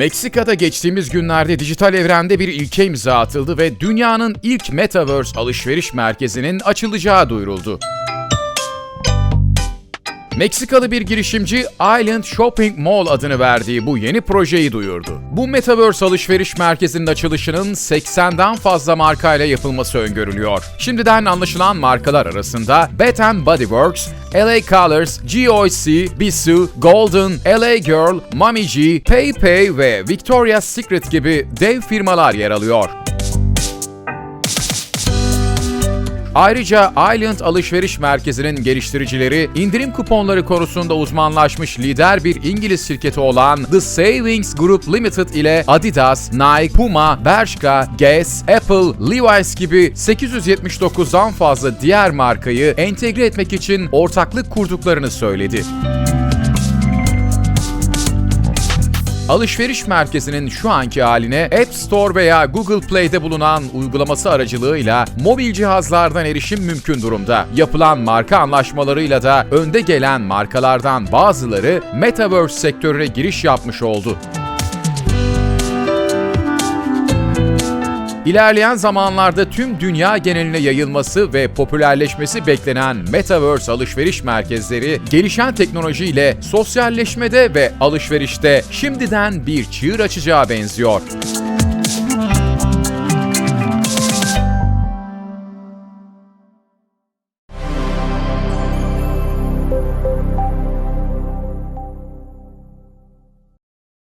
Meksika'da geçtiğimiz günlerde dijital evrende bir ilke imza atıldı ve dünyanın ilk Metaverse alışveriş merkezinin açılacağı duyuruldu. Meksikalı bir girişimci Island Shopping Mall adını verdiği bu yeni projeyi duyurdu. Bu Metaverse alışveriş merkezinin açılışının 80'den fazla markayla yapılması öngörülüyor. Şimdiden anlaşılan markalar arasında Bath Body Works, LA Colors, GOC, Bissu, Golden, LA Girl, Mommy G, PayPay ve Victoria's Secret gibi dev firmalar yer alıyor. Ayrıca Island Alışveriş Merkezi'nin geliştiricileri indirim kuponları konusunda uzmanlaşmış lider bir İngiliz şirketi olan The Savings Group Limited ile Adidas, Nike, Puma, Bershka, Guess, Apple, Levi's gibi 879'dan fazla diğer markayı entegre etmek için ortaklık kurduklarını söyledi. Alışveriş merkezinin şu anki haline App Store veya Google Play'de bulunan uygulaması aracılığıyla mobil cihazlardan erişim mümkün durumda. Yapılan marka anlaşmalarıyla da önde gelen markalardan bazıları Metaverse sektörüne giriş yapmış oldu. İlerleyen zamanlarda tüm dünya geneline yayılması ve popülerleşmesi beklenen Metaverse alışveriş merkezleri gelişen teknolojiyle sosyalleşmede ve alışverişte şimdiden bir çığır açacağı benziyor.